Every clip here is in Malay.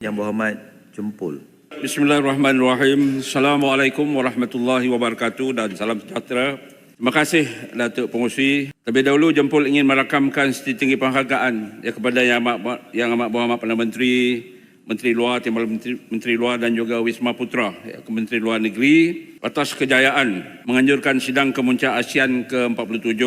Yang Berhormat Jempol. Bismillahirrahmanirrahim. Assalamualaikum warahmatullahi wabarakatuh dan salam sejahtera. Terima kasih Datuk Pengurusi. Terlebih dahulu Jempol ingin merakamkan setinggi penghargaan ya, kepada Yang Amat, Yang Amat Berhormat Perdana Menteri, Menteri Luar, Timbalan Menteri, Menteri Luar dan juga Wisma Putra, ya, Menteri Luar Negeri atas kejayaan menganjurkan sidang kemuncak ASEAN ke-47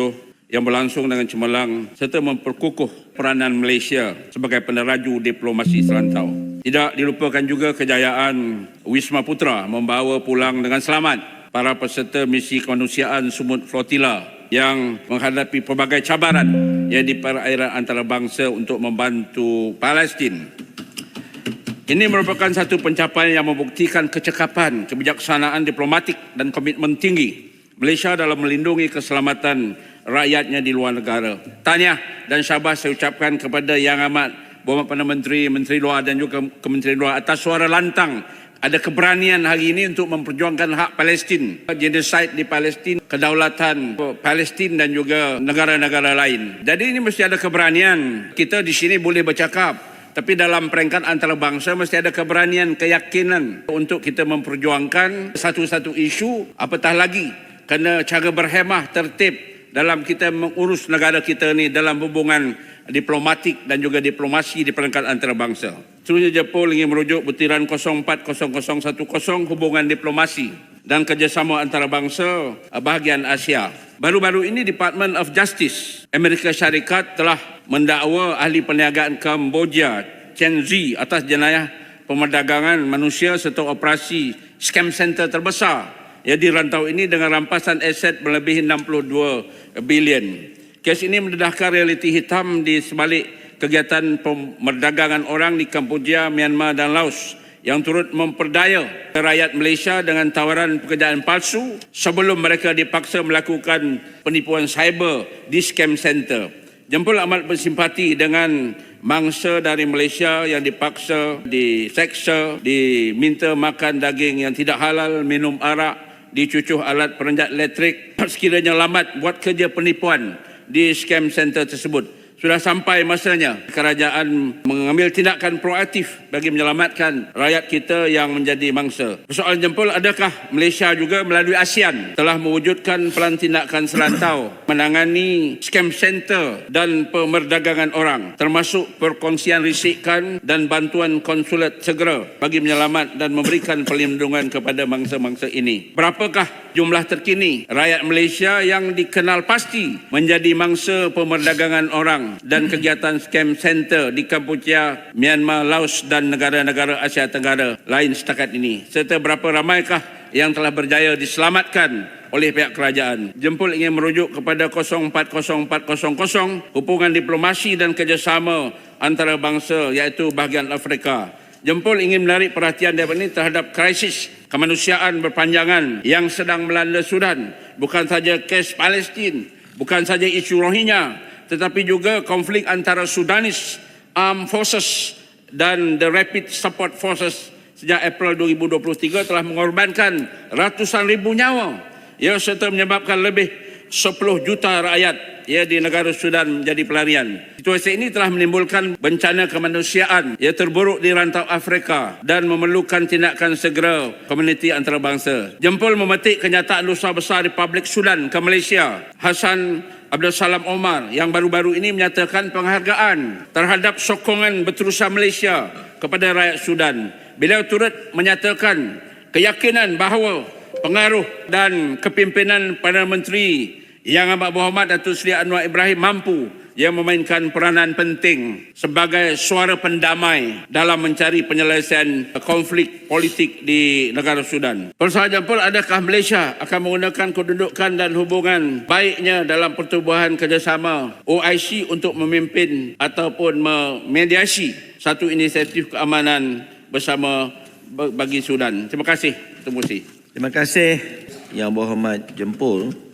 yang berlangsung dengan cemerlang serta memperkukuh peranan Malaysia sebagai peneraju diplomasi serantau. Tidak dilupakan juga kejayaan Wisma Putra membawa pulang dengan selamat para peserta misi kemanusiaan Sumut Flotilla yang menghadapi pelbagai cabaran yang di perairan antarabangsa untuk membantu Palestin. Ini merupakan satu pencapaian yang membuktikan kecekapan, kebijaksanaan diplomatik dan komitmen tinggi Malaysia dalam melindungi keselamatan rakyatnya di luar negara. Tahniah dan syabas saya ucapkan kepada Yang Amat Berhormat Perdana Menteri, Menteri Luar dan juga Kementerian Luar atas suara lantang ada keberanian hari ini untuk memperjuangkan hak Palestin, genocide di Palestin, kedaulatan Palestin dan juga negara-negara lain. Jadi ini mesti ada keberanian. Kita di sini boleh bercakap, tapi dalam peringkat antarabangsa mesti ada keberanian, keyakinan untuk kita memperjuangkan satu-satu isu, apatah lagi kena cara berhemah tertib dalam kita mengurus negara kita ni dalam hubungan diplomatik dan juga diplomasi di peringkat antarabangsa. Seterusnya Jepun ingin merujuk butiran 040010 hubungan diplomasi dan kerjasama antarabangsa bahagian Asia. Baru-baru ini Department of Justice Amerika Syarikat telah mendakwa ahli perniagaan Kamboja Chen Zi atas jenayah pemerdagangan manusia serta operasi scam center terbesar yang di rantau ini dengan rampasan aset melebihi 62 bilion. Kes ini mendedahkan realiti hitam di sebalik kegiatan pemerdagangan orang di Kamboja, Myanmar dan Laos yang turut memperdaya rakyat Malaysia dengan tawaran pekerjaan palsu sebelum mereka dipaksa melakukan penipuan cyber di scam center. Jempol amat bersimpati dengan mangsa dari Malaysia yang dipaksa, diseksa, diminta makan daging yang tidak halal, minum arak, dicucuh alat perenjat elektrik. Sekiranya lamat buat kerja penipuan di scam center tersebut. Sudah sampai masanya kerajaan mengambil tindakan proaktif bagi menyelamatkan rakyat kita yang menjadi mangsa. Soalan jempol, adakah Malaysia juga melalui ASEAN telah mewujudkan pelan tindakan serantau menangani scam center dan pemerdagangan orang termasuk perkongsian risikan dan bantuan konsulat segera bagi menyelamat dan memberikan perlindungan kepada mangsa-mangsa ini. Berapakah jumlah terkini rakyat Malaysia yang dikenal pasti menjadi mangsa pemerdagangan orang dan kegiatan scam center di Kampuchea, Myanmar, Laos dan negara-negara Asia Tenggara lain setakat ini. Serta berapa ramaikah yang telah berjaya diselamatkan oleh pihak kerajaan. Jempol ingin merujuk kepada 040400 hubungan diplomasi dan kerjasama antara bangsa iaitu bahagian Afrika. Jempol ingin menarik perhatian daripada ini terhadap krisis kemanusiaan berpanjangan yang sedang melanda Sudan. Bukan saja kes Palestin, bukan saja isu Rohingya, tetapi juga konflik antara Sudanese Armed Forces dan the Rapid Support Forces sejak April 2023 telah mengorbankan ratusan ribu nyawa ya serta menyebabkan lebih 10 juta rakyat ya di negara Sudan menjadi pelarian. Situasi ini telah menimbulkan bencana kemanusiaan yang terburuk di rantau Afrika dan memerlukan tindakan segera komuniti antarabangsa. Jempol memetik kenyataan Nusa Besar Republik Sudan ke Malaysia. Hasan Abdul Salam Omar yang baru-baru ini menyatakan penghargaan terhadap sokongan berterusan Malaysia kepada rakyat Sudan. Beliau turut menyatakan keyakinan bahawa pengaruh dan kepimpinan Perdana Menteri Yang Amat Berhormat Datuk Seri Anwar Ibrahim mampu yang memainkan peranan penting sebagai suara pendamai dalam mencari penyelesaian konflik politik di negara Sudan. Persoalan pun adakah Malaysia akan menggunakan kedudukan dan hubungan baiknya dalam pertubuhan kerjasama OIC untuk memimpin ataupun memediasi satu inisiatif keamanan bersama bagi Sudan. Terima kasih. Kasih. Terima kasih Yang Berhormat Jempol.